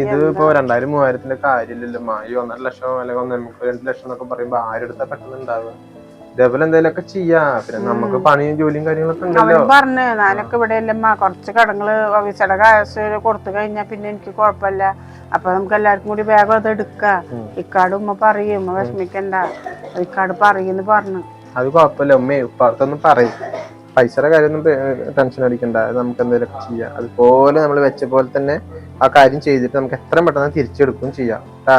ഇത് ഇപ്പൊ രണ്ടായിരം മൂവായിരത്തിന്റെ കാര്യമില്ലല്ലോ. ഈ ഒന്നര ലക്ഷം അല്ലെങ്കിൽ നമുക്ക് രണ്ട് ലക്ഷം എന്നൊക്കെ പറയുമ്പോ ആരെടുത്താ പെട്ടെന്ന് ഉണ്ടാവുക ഇതേപോലെ എന്തെങ്കിലുമൊക്കെ ചെയ്യാ. പിന്നെ നമുക്ക് പണിയും ജോലിയും കാര്യങ്ങളൊക്കെ ഉണ്ടല്ലോ. പറഞ്ഞു ഞാനൊക്കെ ഇവിടെ അല്ലമ്മ കുറച്ച് കടങ്ങൾ ഓഫീസയുടെ കാശ് കൊടുത്തു കഴിഞ്ഞാൽ പിന്നെ എനിക്ക് കുഴപ്പമില്ല. അപ്പൊ നമുക്ക് എല്ലാവർക്കും കൂടി വേഗം അത് എടുക്കാം. ഇക്കാട് ഉമ്മ പറയും ഉമ്മ വിഷമിക്കണ്ട. ഇക്കാട് പറയുന്നു പറഞ്ഞു. അത് കുഴപ്പമില്ല ഉമ്മേ ഉപ്പാർത്തൊന്നും പറയും. പൈസയുടെ കാര്യമൊന്നും ടെൻഷൻ അടിക്കണ്ട നമുക്ക് എന്തെങ്കിലുമൊക്കെ ചെയ്യാം. അതുപോലെ നമ്മൾ വെച്ച പോലെ തന്നെ ആ കാര്യം ചെയ്തിട്ട് നമുക്ക് എത്രയും പെട്ടെന്ന് തിരിച്ചെടുക്കുകയും ചെയ്യാം കേട്ടാ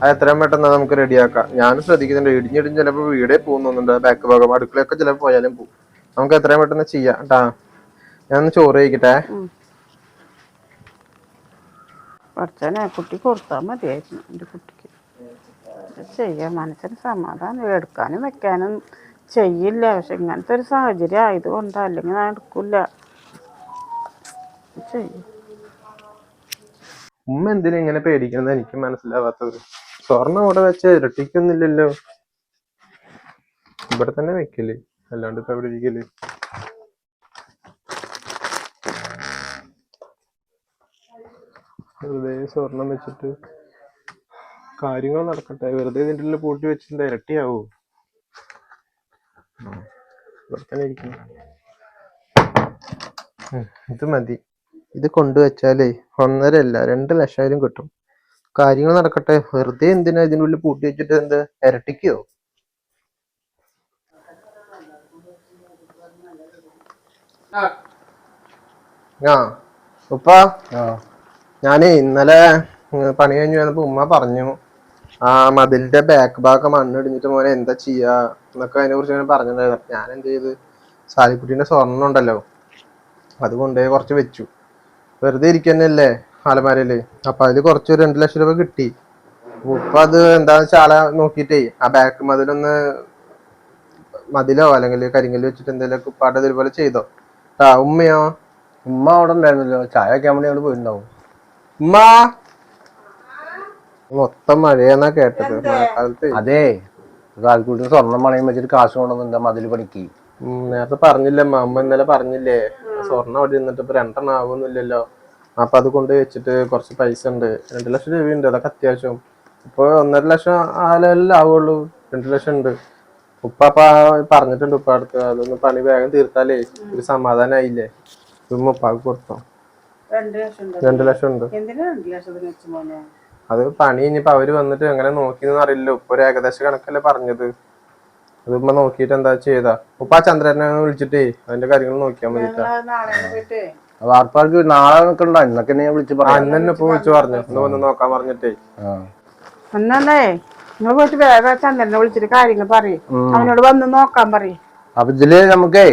അത് എത്രയും പെട്ടെന്ന് നമുക്ക് റെഡിയാക്കാം. ഞാനും ശ്രദ്ധിക്കുന്നുണ്ട് ഇടിഞ്ഞിടിഞ്ഞ് ചിലപ്പോൾ വീടേ പോകുന്നുണ്ട് ബാക്ക് ഭാഗം അടുക്കളയൊക്കെ ചിലപ്പോൾ പോയാലും പോകും. നമുക്ക് എത്രയും പെട്ടെന്ന് ചെയ്യാം കേട്ടാ ഞാനൊന്ന് ചോറ് കഴിക്കട്ടെ. കുട്ടി കൊടുത്താൽ മതിയായിരുന്നു എന്റെ കുട്ടിക്ക് ചെയ്യാൻ മനസ്സിന് സമാധാനം. എടുക്കാനും വെക്കാനും ചെയ്യില്ല. പക്ഷെ ഇങ്ങനത്തെ ഒരു സാഹചര്യം ആയതുകൊണ്ട് അല്ലെങ്കിൽ ഞാൻ എടുക്കില്ല ഉമ്മ എന്തിനാ ഇങ്ങനെ പേടിക്കുന്നത് എനിക്ക് മനസ്സിലാവാത്തത്. സ്വർണം അവിടെ വെച്ച ഇരട്ടിക്കുന്നില്ലല്ലോ. ഇവിടെ തന്നെ വെക്കൽ. അല്ലാണ്ട് ഇപ്പൊ എവിടെ ഇരിക്കൽ? വെറുതെ സ്വർണം വെച്ചിട്ട് കാര്യങ്ങൾ നടക്കട്ടെ. വെറുതെ ഇതിന്റെ ഉള്ളിൽ പൂട്ടി വെച്ചിട്ട് ഇരട്ടിയാവോ? ഇത് മതി. ഇത് കൊണ്ടുവച്ചാലേ ഒന്നര അല്ല രണ്ട് ലക്ഷമായാലും കിട്ടും. കാര്യങ്ങൾ നടക്കട്ടെ. വെറുതെ എന്തിനാ ഇതിനുള്ളിൽ പൂട്ടി വെച്ചിട്ട് എന്ത് ഇരട്ടിക്കോ? ആ ഉപ്പ. ഞാനേ ഇന്നലെ പണി കഴിഞ്ഞു വന്നപ്പോ ഉമ്മ പറഞ്ഞു ആ മതിലിന്റെ ബാക്ക് ഭാഗം മണ്ണിടിഞ്ഞിട്ട് മോനെ എന്താ ചെയ്യാ? എന്നൊക്കെ അതിനെ കുറിച്ച് ഞാൻ പറഞ്ഞിട്ടുണ്ടായിരുന്നു. ഞാൻ എന്ത് ചെയ്ത്? സാലിക്കുട്ടീന്റെ സ്വർണം ഉണ്ടല്ലോ. അത് കൊണ്ടുപോയി കുറച്ച് വെച്ചു. വെറുതെ ഇരിക്കുന്നല്ലേ അലമാരയിൽ. അപ്പൊ അതിൽ കുറച്ച് രണ്ട് ലക്ഷം രൂപ കിട്ടി. ഇപ്പൊ അത് എന്താന്ന് വെച്ചാൽ ആളെ നോക്കിയിട്ടേ ആ ബാക്ക് മതിലൊന്ന് മതിലോ അല്ലെങ്കിൽ കരിങ്കൽ വെച്ചിട്ട് എന്തെങ്കിലും ഉപ്പാട് ഇതുപോലെ ചെയ്തോ? ആ ഉമ്മയോ? ഉമ്മ അവിടെ ഉണ്ടായിരുന്നല്ലോ. ചായ വേണ്ടി അവിടെ പോയിട്ടുണ്ടാവും. ഉമ്മ! മൊത്തം മഴയെന്നാ കേട്ടത്. മഴക്കാലത്ത്. അതെ. കാൽക്കൂട്ടി സ്വർണം പണയം വെച്ചിട്ട് കാശ് കൊണ്ടുവന്നിട്ട് മതിൽ പണിക്ക്? നേരത്തെ പറഞ്ഞില്ലേ അമ്മ അമ്മ ഇന്നലെ പറഞ്ഞില്ലേ സ്വർണം അവിടെ ഇരുന്നിട്ട് ഇപ്പൊ രണ്ടെണ്ണം ആവുന്നില്ലല്ലോ. അപ്പൊ അത് കൊണ്ട് വെച്ചിട്ട് കുറച്ച് പൈസ ഉണ്ട്. രണ്ട് ലക്ഷം രൂപ ഉണ്ട് അതൊക്കെ അത്യാവശ്യം. ഇപ്പൊ ഒന്നര ലക്ഷം ആലല്ലേ ആവുള്ളൂ. രണ്ട് ലക്ഷം ഉണ്ട്. ഉപ്പ അപ്പൊ പറഞ്ഞിട്ടുണ്ട് ഉപ്പ അടുത്ത് അതൊന്ന് പണി വേഗം തീർത്താലേ ഒരു സമാധാനായില്ലേ? ഉമ്മ ഉപ്പാക്ക് കൊടുത്തോ. രണ്ട് ലക്ഷം ഉണ്ട്? അത് പണി കഴിഞ്ഞപ്പോ അവർ വന്നിട്ട് എങ്ങനെ നോക്കിയെന്ന് അറിയില്ല. ഇപ്പൊ ഒരു ഏകദേശ കണക്കല്ലേ പറഞ്ഞത്. അത് ഉമ്മ നോക്കിയിട്ട് എന്താ ചെയ്താ? ഉപ്പ ആ ചന്ദ്രനെ വിളിച്ചിട്ടേ അതിന്റെ കാര്യങ്ങൾ നോക്കിയാൽ മതി വാർപ്പാർക്ക് നാളെ നിൽക്കണ്ട ഇന്നൊക്കെ ഞാൻ വിളിച്ച് ഇപ്പൊ വിളിച്ചു പറഞ്ഞു. ഒന്ന് വന്ന് നോക്കാൻ പറഞ്ഞിട്ടേ. അന്നേ നിങ്ങൾ പോയിട്ട് വേഗം ചന്ദ്രനെ വിളിച്ചിട്ട് കാര്യങ്ങൾ പറയും. അവനോട് വന്ന് നോക്കാൻ പറയും. അപ്പൊ ഇതിൽ നമുക്കേ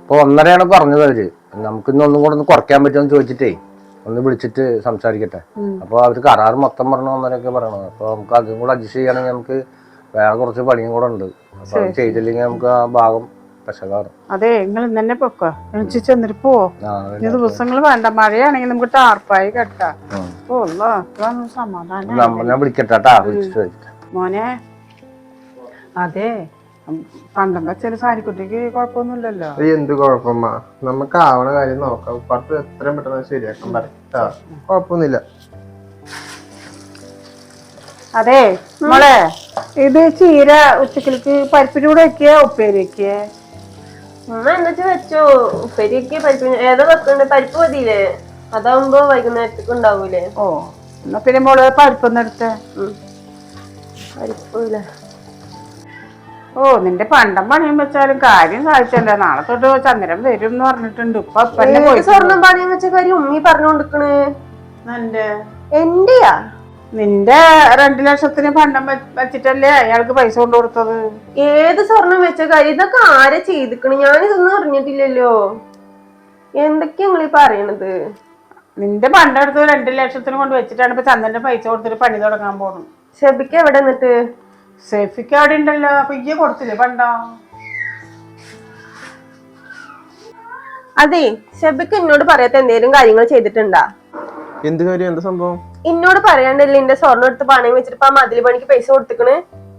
ഇപ്പൊ ഒന്നരയാണ് പറഞ്ഞത് അവർ. നമുക്ക് ഇന്ന് ഒന്നും കൂടെ ഒന്ന് കുറയ്ക്കാൻ പറ്റുമെന്ന് ചോദിച്ചിട്ടേ. ഒന്ന് വിളിച്ചിട്ട് സംസാരിക്കട്ടെ. അപ്പൊ അവർ കരാർ മൊത്തം പറഞ്ഞു ഒന്നരയൊക്കെ പറയണത്. അപ്പൊ നമുക്ക് അതും കൂടെ അഡ്ജസ്റ്റ് ചെയ്യണമെങ്കിൽ നമുക്ക് വേറെ കുറച്ച് പണിയും കൂടെ ഉണ്ട്. അപ്പൊ അത് ചെയ്തില്ലെങ്കിൽ നമുക്ക് ആ ഭാഗം അതെ നിങ്ങൾ ഇന്നെ പൊക്കോ. ചെന്നിട്ട് പോവോ ഈ ദിവസങ്ങൾ വേണ്ട. മഴയാണെങ്കിൽ നമുക്ക് ടാർപ്പായി കെട്ടാം. സമാധാനം. വിളിക്കട്ടെ മോനെ. അതെ. ഉം, ചില സാരിക്കുട്ടിക്ക് കുഴപ്പമൊന്നുമില്ലല്ലോ എന്ത് കുഴപ്പമാ? നമുക്ക് ആവണ കാര്യം നോക്കാം. ഉപ്പാർക്ക് എത്രയും പെട്ടെന്ന് ശരിയാക്കാൻ പറയാം കുഴപ്പമൊന്നുമില്ല അതെ മോളെ. ഇത് ചീര ഉച്ചക്കലേക്ക് പരിപ്പിന്റെ കൂടെ വെക്കുക ഉപ്പേരി വെക്കുക വെച്ചോ എന്നിട്ട് വെച്ചു. ഉപ്പേരിക്ക് പരിപ്പ് ഏതാ വെക്കണ്ടേ? പരിപ്പ് മതിയില്ലേ? അതാവുമ്പോ വൈകുന്നേരത്തേക്ക് ഉണ്ടാവൂലേ? ഓ എന്നാ പിന്നെ മോൾ പരിപ്പൊന്നെടുത്തേ പരിപ്പൂല പരിപ്പില്ല ഓ നിന്റെ പണ്ടം പണിയും വെച്ചാലും കാര്യം സാധിച്ചല്ല. നാളെ തൊട്ട് ചന്ദ്രൻ വരും എന്ന് പറഞ്ഞിട്ടുണ്ട്. ഇപ്പൊ അപ്പന്നെ പോയി സ്വർണം പണിയും വെച്ച കാര്യം ഉമ്മി പറഞ്ഞുകൊണ്ടിരിക്കണ് നിന്റെ. എന്റെയാ? നിന്റെ രണ്ടു ലക്ഷത്തിന് പണ്ടം വെച്ചിട്ടല്ലേ അയാൾക്ക് പൈസ കൊണ്ടു കൊടുത്തത്? ഏത് സ്വർണം വെച്ച കാര്യം ഇതൊക്കെ ആരെ ചെയ്തിക്കണ്? ഞാനിതൊന്നും അറിഞ്ഞിട്ടില്ലല്ലോ. എന്തൊക്കെയാ നിങ്ങളീ പറയണത്? നിന്റെ പണ്ടെടുത്ത് രണ്ടു ലക്ഷത്തിന് കൊണ്ട് വെച്ചിട്ടാണ് ഇപ്പൊ ചന്ദ്രന്റെ പൈസ കൊടുത്തിട്ട് പണി തുടങ്ങാൻ പോണു ഷെബിക്ക് എവിടെ നിന്നിട്ട്? സേഫിക്ക് അവിടെ ഉണ്ടല്ലോ അപ്പൊ ഇയ്യ കൊടുത്തില്ലേ പണ്ടോ? അതെ ഷെബിക്ക് എന്നോട് പറയാത്ത എന്തെങ്കിലും കാര്യങ്ങൾ ചെയ്തിട്ടുണ്ടാ? എന്ത് കാര്യം? എന്താ സംഭവം? എന്നോട് പറയാണ്ടല്ലേ എന്റെ സ്വർണം എടുത്ത് പണയം വെച്ചിട്ട് ഇപ്പൊ ആ മതിൽ പണിക്ക് പൈസ കൊടുത്തിക്കണ്?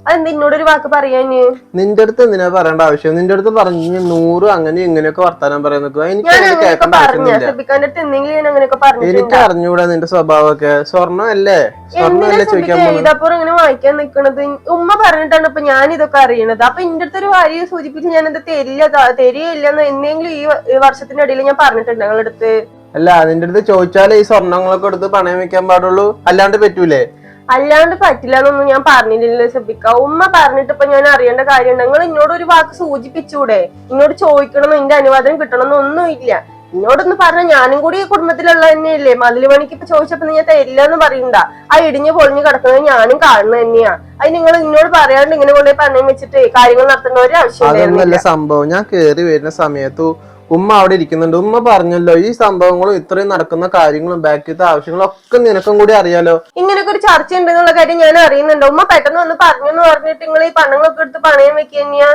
അതെന്താ വാക്ക് പറയാന് നിന്റെ അടുത്ത് എന്തിനാ പറയേണ്ട ആവശ്യം? നിന്റെ അടുത്ത് പറഞ്ഞു നൂറ് അങ്ങനെ ഇങ്ങനെയൊക്കെ വർത്താനം പറയാൻ നിൽക്കുക. എനിക്ക് ഞാൻ അങ്ങനെ അങ്ങനെയൊക്കെ കേൾക്കേണ്ട പറഞ്ഞ. ആവശ്യമൊന്നുമില്ല സെബിക്കാന്റെ അടുത്ത് എന്തെങ്കിലും ഞാൻ അങ്ങനെയൊക്കെ പറഞ്ഞിട്ടുണ്ട് അറിഞ്ഞൂടാ നിന്റെ സ്വഭാവമൊക്കെ. സ്വർണം അല്ലേ? സ്വർണം എന്തിനാ അല്ലേ ചോദിക്കാൻ സെബിക്ക പോകുന്നത്? ഇതപ്പുറം ഇങ്ങനെ വായിക്കാൻ നിക്കണത്. ഉമ്മ പറഞ്ഞിട്ടാണ് ഇപ്പൊ ഞാൻ ഇതൊക്കെ അറിയണത്. അപ്പൊ എന്റെ അടുത്ത് ഒരു കാര്യം സൂചിപ്പിച്ച് ഞാൻ എന്താ തരില്ല ത- തരികയില്ല എന്ന് എന്തെങ്കിലും ഈ വ- ഈ വർഷത്തിന്റെ ഇടയിൽ ഞാൻ പറഞ്ഞിട്ടുണ്ട് ഞങ്ങളടുത്ത് അടുത്ത്. അല്ല നിന്റെ അടുത്ത് ചോദിച്ചാലേ ഈ സ്വർണങ്ങളൊക്കെ എടുത്ത് പണയം വെക്കാൻ പാടുള്ളൂ. അല്ലാണ്ട് പറ്റൂലേ? അല്ലാണ്ട് പറ്റില്ല എന്നൊന്നും ഞാൻ പറഞ്ഞില്ലല്ലോ ശ്രദ്ധിക്ക ഉമ്മ പറഞ്ഞിട്ട് ഇപ്പൊ ഞാൻ അറിയേണ്ട കാര്യം നിങ്ങൾ എന്നോട് ഒരു വാക്ക് സൂചിപ്പിച്ചൂടെ? എന്നോട് ചോദിക്കണം എന്റെ അനുവാദം കിട്ടണം എന്നൊന്നും ഇല്ല. എന്നോടൊന്ന് പറഞ്ഞ ഞാനും കൂടി കുടുംബത്തിലുള്ള തന്നെയല്ലേ? മതിൽ പണിക്ക് ഇപ്പൊ ചോദിച്ചപ്പോ ഞാൻ തരില്ല എന്ന് പറയണ്ട. ആ ഇടിഞ്ഞു പൊളിഞ്ഞു കിടക്കുന്നത് ഞാനും കാണുന്നത് തന്നെയാ. അത് നിങ്ങൾ ഇന്നോട് പറയാണ്ട് ഇങ്ങനെ കൊണ്ടുപോയി പറഞ്ഞു വെച്ചിട്ട് കാര്യങ്ങൾ നടത്തേണ്ട ഒരു ആവശ്യം സംഭവം. ഞാൻ കേറി വരുന്ന സമയത്ത് ഉമ്മ അവിടെ ഇരിക്കുന്നുണ്ട്. ഉമ്മ പറഞ്ഞല്ലോ ഈ സംഭവങ്ങളും ഇത്രയും നടക്കുന്ന കാര്യങ്ങളും ബാക്കിയത്തെ ആവശ്യങ്ങളും ഒക്കെ നിനക്കും കൂടി അറിയാലോ. ഇങ്ങനെയൊക്കെ ഒരു ചർച്ച ഉണ്ടെന്നുള്ള കാര്യം ഞാൻ അറിയുന്നുണ്ട്. ഉമ്മ പെട്ടെന്ന് വന്ന് പറഞ്ഞു എന്ന് പറഞ്ഞിട്ട് നിങ്ങൾ ഈ പണങ്ങളൊക്കെ എടുത്ത് പണയം വെക്കുക തന്നെയാ.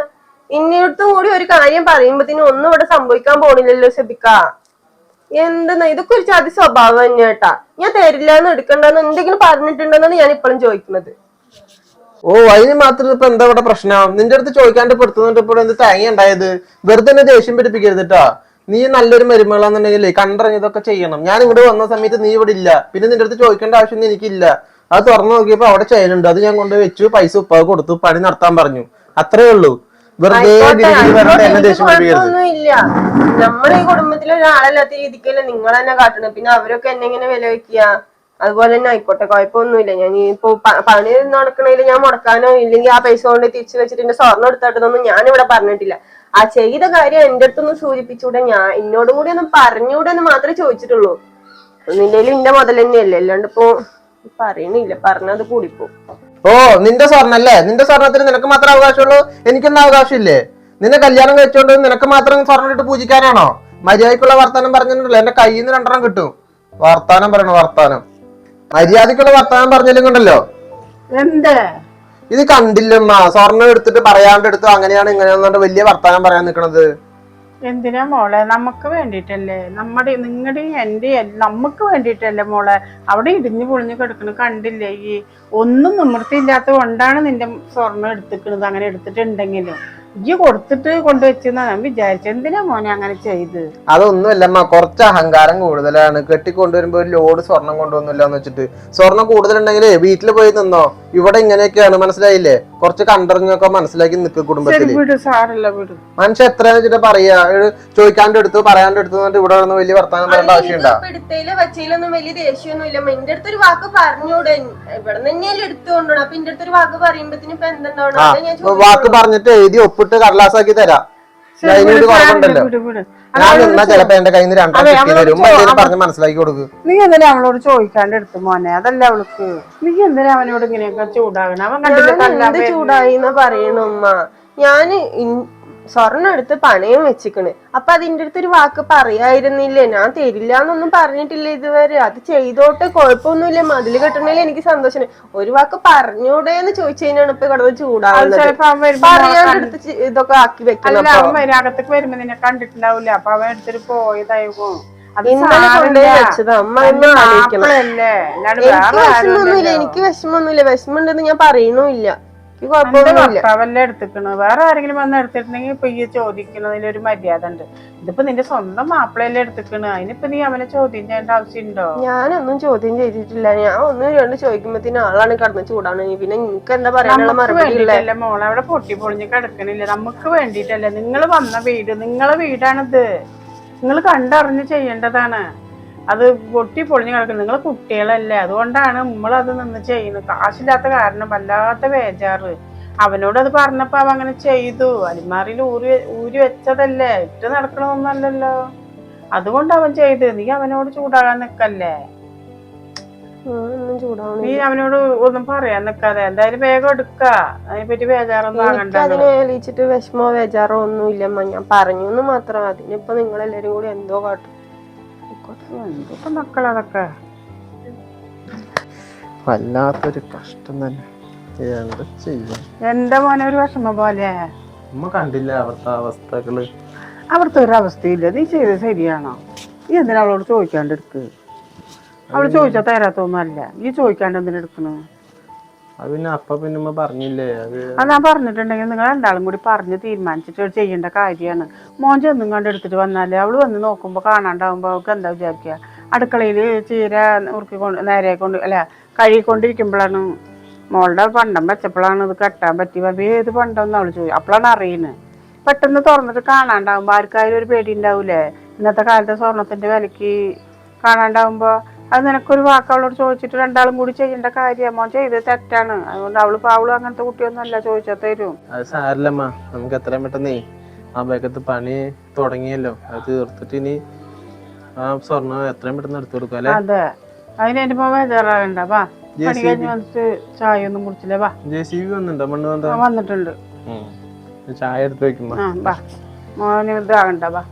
ഇനിയടുത്തും കൂടി ഒരു കാര്യം പറയുമ്പോഴത്തേനും ഒന്നും ഇവിടെ സംഭവിക്കാൻ പോണില്ലല്ലോ ശബിക്ക. എന്തെന്നാ? ഇതൊക്കെ ഒരു ചതി സ്വഭാവം തന്നെ കേട്ടാ ഞാൻ തരില്ല എന്ന് എടുക്കണ്ടെന്ന് എന്തെങ്കിലും പറഞ്ഞിട്ടുണ്ടെന്നാണ് ഞാൻ ഇപ്പോഴും ചോദിക്കുന്നത്. ഓ അതിന് മാത്രം ഇപ്പൊ എന്താ ഇവിടെ പ്രശ്നം? നിന്റെ അടുത്ത് ചോദിക്കാണ്ട് പെടുത്തുന്നുണ്ട് ഇപ്പോൾ എന്ത് തേങ്ങ ഉണ്ടായത് വെറുതെ എന്നെ ദേഷ്യം പിടിപ്പിക്കരുത് കേട്ടോ നീ നല്ലൊരു മരുമകളാന്നുണ്ടെങ്കിലേ കണ്ടറിഞ്ഞതൊക്കെ ചെയ്യണം. ഞാൻ ഇവിടെ വന്ന സമയത്ത് നീ ഇവിടെ ഇല്ല. പിന്നെ നിന്റെ അടുത്ത് ചോദിക്കേണ്ട ആവശ്യമൊന്നും എനിക്കില്ല. അത് തുറന്നു നോക്കിയപ്പോ അവിടെ ചെയ്യലുണ്ട് അത് ഞാൻ കൊണ്ടുപോയി വെച്ചു പൈസ ഉപ്പാവ് കൊടുത്തു പണി നടത്താൻ പറഞ്ഞു. അത്രേ ഉള്ളൂ. വെറുതെ ഇല്ല നമ്മുടെ ഈ കുടുംബത്തിലെ ഒരാളല്ലാത്ത രീതിക്കല്ലേ നിങ്ങൾ തന്നെ കാട്ടണം. പിന്നെ അവരൊക്കെ എന്നെ ഇങ്ങനെ വില വെക്കുക അതുപോലെ തന്നെ ആയിക്കോട്ടെ കുഴപ്പമൊന്നുമില്ല ഞാൻ ഇപ്പോ പണി നടക്കണേൽ ഞാൻ മുടക്കാനോ ഇല്ലെങ്കിൽ ആ പൈസ കൊണ്ട് തിരിച്ചു വെച്ചിട്ട് എന്റെ സ്വർണം എടുത്തിട്ടൊന്നും ഞാൻ ഇവിടെ പറഞ്ഞിട്ടില്ല. ആ ചെയ്ത കാര്യം എന്റെ അടുത്തൊന്നും സൂചിപ്പിച്ചൂടെ ഞാൻ എന്നോടും കൂടി ഒന്ന് പറഞ്ഞൂടെ എന്ന് മാത്രമേ ചോദിച്ചിട്ടുള്ളൂ. ഒന്നില്ലെങ്കിലും എന്റെ മുതൽ തന്നെയല്ലേ? അല്ലാണ്ട് ഇപ്പൊ പറയണില്ല. പറഞ്ഞത് കൂടിപ്പോ. ഓ നിന്റെ സ്വർണല്ലേ? നിന്റെ സ്വർണത്തിന് നിനക്ക് മാത്രം അവകാശമുള്ളൂ? എനിക്കൊന്നും അവകാശമില്ലേ? നിന്നെ കല്യാണം കഴിച്ചോണ്ട് നിനക്ക് മാത്രം സ്വർണം ഇട്ട് പൂജിക്കാനാണോ? മര്യാദക്കുള്ള വർത്താനം പറഞ്ഞിട്ടുണ്ടല്ലോ. എന്റെ കയ്യിൽ നിന്ന് രണ്ടെണ്ണം കിട്ടും. വർത്താനം പറയണ? വർത്താനം. മര്യാദക്കുള്ള വർത്തമാനം പറഞ്ഞാലും കണ്ടല്ലോ എന്ത്? ഇത് കണ്ടില്ലമ്മ. സ്വർണം എടുത്തിട്ട് പറയാണ്ട് എടുത്തു അങ്ങനെയാണ് ഇങ്ങനെയാണെന്നുണ്ട് വലിയ വർത്തമാനം പറയാൻ നിക്കണത്. എന്തിനാ മോളെ? നമുക്ക് വേണ്ടിയിട്ടല്ലേ നമ്മുടെ നിങ്ങളുടെയും എന്റെ നമുക്ക് വേണ്ടിയിട്ടല്ലേ മോളെ? അവിടെ ഇടിഞ്ഞു പൊളിഞ്ഞു കിടക്കണ കണ്ടില്ലേ ഈ ഒന്നും നിവൃത്തിയില്ലാത്ത കൊണ്ടാണ് നിന്റെ സ്വർണം എടുത്തിക്കണത് അങ്ങനെ എടുത്തിട്ടുണ്ടെങ്കിലും. ഈ കൊടുത്തിട്ട് കൊണ്ടുവച്ചെന്നാ ഞാൻ വിചാരിച്ചു. എന്തിനാ മോനെ അങ്ങനെ ചെയ്ത്? അതൊന്നുമല്ലമ്മ കുറച്ച് അഹങ്കാരം കൂടുതലാണ്. കെട്ടിക്കൊണ്ടുവരുമ്പോ ഒരു ലോഡ് സ്വർണം കൊണ്ടുവന്നില്ല എന്ന് വെച്ചിട്ട്. സ്വർണം കൂടുതലുണ്ടെങ്കിൽ വീട്ടിൽ പോയി നിന്നോ? ഇവിടെ ഇങ്ങനെയൊക്കെയാണ് മനസ്സിലായില്ലേ? കുറച്ച് കണ്ടറിഞ്ഞൊക്കെ മനസ്സിലാക്കി നിൽക്കുക കുടുംബത്തിൽ കുടുംബത്തിൽ വിട് സാരല്ല വിട്. മനുഷ്യ എത്രയാന്ന് വെച്ചിട്ട് പറയാ? ഒരു ചോദിക്കാണ്ട് എടുത്തു പറയാണ്ട് എടുത്തു എന്നിട്ട് ഇവിടെ വന്ന് വലിയ വർത്താനം പറയേണ്ട ആവശ്യമുണ്ടാ? എടുത്തതിലോ വെച്ചതിലൊന്നും വലിയ ദേഷ്യമൊന്നും ഇല്ല എന്റെ അടുത്തൊരു വാക്ക് പറഞ്ഞൂടെ. ഇവിടെ തന്നെയല്ലേ എടുത്തുകൊണ്ടോ അപ്പൊ എന്റെ അടുത്തൊരു വാക്ക് പറയുമ്പത്തിന് ഇപ്പൊ എന്തുണ്ടാവണം? ആ അതാ ഞാൻ വാക്ക് പറഞ്ഞിട്ട് എഴുതി ഒപ്പിട്ട് കടലാസാക്കി തരാം. അതിനൊരു. ഞാൻ നിന്നാ ചിലപ്പോ എന്റെ കയ്യിൽ നിന്ന് വരും പറഞ്ഞ് മനസ്സിലാക്കി കൊടുക്ക്. നീ എന്തിനാ അവളോട് ചോദിക്കാണ്ട് എടുത്തു മോനെ? അതല്ല അവൾക്ക്. നീ എന്തിനാ അവനോട് ഇങ്ങനെയൊക്കെ ചൂടാകണം? അവൻ കണ്ടില്ല ചൂടായി എന്നാ പറയണ ഉമ്മ? ഞാൻ സ്വർണം എടുത്ത് പണയം വെച്ചിക്കണ്. അപ്പൊ അതിന്റെ അടുത്തൊരു വാക്ക് പറയായിരുന്നില്ലേ? ഞാൻ തരില്ല എന്നൊന്നും പറഞ്ഞിട്ടില്ല ഇതുവരെ. അത് ചെയ്തോട്ടെ കുഴപ്പമൊന്നുമില്ല. മതിൽ കെട്ടണേൽ എനിക്ക് സന്തോഷം ഒരു വാക്ക് പറഞ്ഞൂടെ എന്ന് ചോദിച്ചു കഴിഞ്ഞാണ് ഇപ്പൊ കടന്ന് ചൂടാവുന്നത്. ചിലപ്പോ അവൻ വരുമ്പോ പറയാണ്ട് എടുത്ത് ചി- ഇതൊക്കെ ആക്കി വെക്കണം അകത്തേക്ക് വരുമ്പോ നിന്നെ കണ്ടിട്ടുണ്ടാവില്ല അപ്പൊ അവൻ എടുത്തിട്ട് അത് ഇന്നലെ. കൊണ്ടുപോയി വെച്ചതാ. അമ്മ എന്നെ ആലോചിക്കണം. എനിക്ക് വിഷമൊന്നുമില്ല. എനിക്ക് വിഷമൊന്നുമില്ല. വിഷമമുണ്ടെന്ന് ഞാൻ പറയണുമില്ല. ഭർത്താവല്ലേ എടുത്തിക്കണ് വേറെ ആരെങ്കിലും വന്ന് എടുത്തിട്ടുണ്ടെങ്കിൽ ഇപ്പൊ ഈ ചോദിക്കുന്നതിൽ ഒരു മര്യാദ ഉണ്ട്. ഇതിപ്പോ നിന്റെ സ്വന്തം മാപ്പിളയല്ലേ എടുത്തിക്കണ്. അതിനിപ്പോ നീ അവനെ ചോദ്യം ചെയ്യേണ്ട ആവശ്യമുണ്ടോ? ഞാനൊന്നും ചോദ്യം ചെയ്തിട്ടില്ല. ഞാൻ ഒന്ന് രണ്ട് ചോദിക്കുമ്പത്തിന് ആളാണ് കടന്ന് ചൂടാണ് പിന്നെ നിനക്ക് എന്താ പറയാനുള്ള മറുപടി മോളെ? അവിടെ പൊട്ടി പൊളിഞ്ഞ് കിടക്കണില്ല? നമുക്ക് വേണ്ടിട്ടല്ലേ നിങ്ങൾ വന്ന വീട് നിങ്ങളെ വീടാണിത്. നിങ്ങൾ കണ്ടറിഞ്ഞ് ചെയ്യേണ്ടതാണ്. അത് പൊട്ടി പൊളിഞ്ഞു കിടക്കും നിങ്ങൾ കുട്ടികളല്ലേ. അതുകൊണ്ടാണ് നമ്മളത് നിന്ന് ചെയ്യുന്നത്. കാശില്ലാത്ത കാരണം വല്ലാത്ത ബേജാറ്. അവനോട് അത് പറഞ്ഞപ്പോ അവ അങ്ങനെ ചെയ്തു. അലിമാറിയിൽ ഊരി ഊരി വെച്ചതല്ലേ. ഇട്ട് നടക്കണമെന്നല്ലല്ലോ അതുകൊണ്ട് അവൻ ചെയ്ത് നീ അവനോട് ചൂടാകാൻ നിക്കല്ലേ. നീ അവനോട് ഒന്നും പറയാൻ നിക്കാതെ. എന്തായാലും വേഗം എടുക്ക. അതിനെപ്പറ്റി ബേജാറൊന്നും ആകണ്ട അതിനെ വിഷമോ ബേജാറോ ഒന്നും ഇല്ലമ്മ ഞാൻ പറഞ്ഞു എന്ന് മാത്രം. അതിനിപ്പോ നിങ്ങളെല്ലാരും കൂടി എന്തോ കാട്ടും. എന്തൊക്കെ മക്കളതൊക്കെ വല്ലാത്തൊരു കഷ്ടം തന്നെ. എന്ത് ചെയ്യാം? എന്റെ മോനെ ഒരു വിഷമ പോലെ. കണ്ടില്ല അവിടുത്തെ അവസ്ഥകൾ. അവിടുത്തെ ഒരു അവസ്ഥയില്ല. നീ ചെയ്തത് ശരിയാണോ? നീ എന്തിനാ അവളോട് ചോദിക്കാണ്ട് എടുക്ക്? അവൾ ചോദിച്ചാൽ തരാത്തൊന്നും അല്ല നീ ചോദിക്കാണ്ട് എന്തിനാ എടുക്കണു? അത് അപ്പ പറഞ്ഞില്ലേ അത് ഞാൻ പറഞ്ഞിട്ടുണ്ടെങ്കിൽ നിങ്ങൾ രണ്ടാളും കൂടി പറഞ്ഞ് തീരുമാനിച്ചിട്ട് ചെയ്യേണ്ട കാര്യമാണ്. മോൻ ചെന്നും കണ്ട് എടുത്തിട്ട് വന്നാലേ അവൾ വന്ന് നോക്കുമ്പോൾ കാണാണ്ടാവുമ്പോൾ അവൾക്ക് എന്താ വിചാരിക്കുക അടുക്കളയിൽ ചീര ഉറുക്കി കൊണ്ട് നേരെ കൊണ്ട് അല്ല കഴുകിക്കൊണ്ടിരിക്കുമ്പോഴാണ് മോളുടെ പണ്ടം വെച്ചപ്പോഴാണ് ഇത് കെട്ടാൻ പറ്റി. പറഞ്ഞത് ഏത് പണ്ടം അവൾ ചോദിച്ചു അപ്പോഴാണ് അറിയുന്നത് പെട്ടെന്ന് തുറന്നിട്ട് കാണാണ്ടാവുമ്പോൾ ആർക്കായാലും ഒരു പേടി ഉണ്ടാവൂലേ? ഇന്നത്തെ കാലത്തെ സ്വർണത്തിന്റെ വിലക്ക് കാണാണ്ടാവുമ്പോൾ അത് നിനക്കൊരു വാക്ക് അവളോട് ചോദിച്ചിട്ട് രണ്ടാളും കൂടി ചെയ്യേണ്ട കാര്യം മോൻ ചെയ്തത് തെറ്റാണ്. അതുകൊണ്ട് അവൾ പാവൾ അങ്ങനത്തെ കുട്ടിയൊന്നും അല്ല ചോദിച്ചാൽ തരും. അത് സാരല്ലമ്മ. നമുക്ക് എത്രയും പെട്ടെന്നേ ആ ബേക്കത്ത് പണി തുടങ്ങിയല്ലോ. അത് തീർത്തിട്ട് ഇനി ആ സ്വർണം എത്രയും പെട്ടെന്ന് എടുത്തു കൊടുക്കും അല്ലെ? അതെ. അതിനെന്റെ മോ ബേജാറാകണ്ട വാ. പണി കഴിഞ്ഞ് വന്നിട്ട് ചായ ഒന്നും കുടിച്ചില്ല. വാ. ജെ സി ബി വന്നിട്ടുണ്ടോ? മണ്ണ് വന്നാ വന്നിട്ടുണ്ട്. ചായ എടുത്ത് വെക്കുമ്പോ. ആ വാ. മോന് ഇതാകണ്ട. വാ.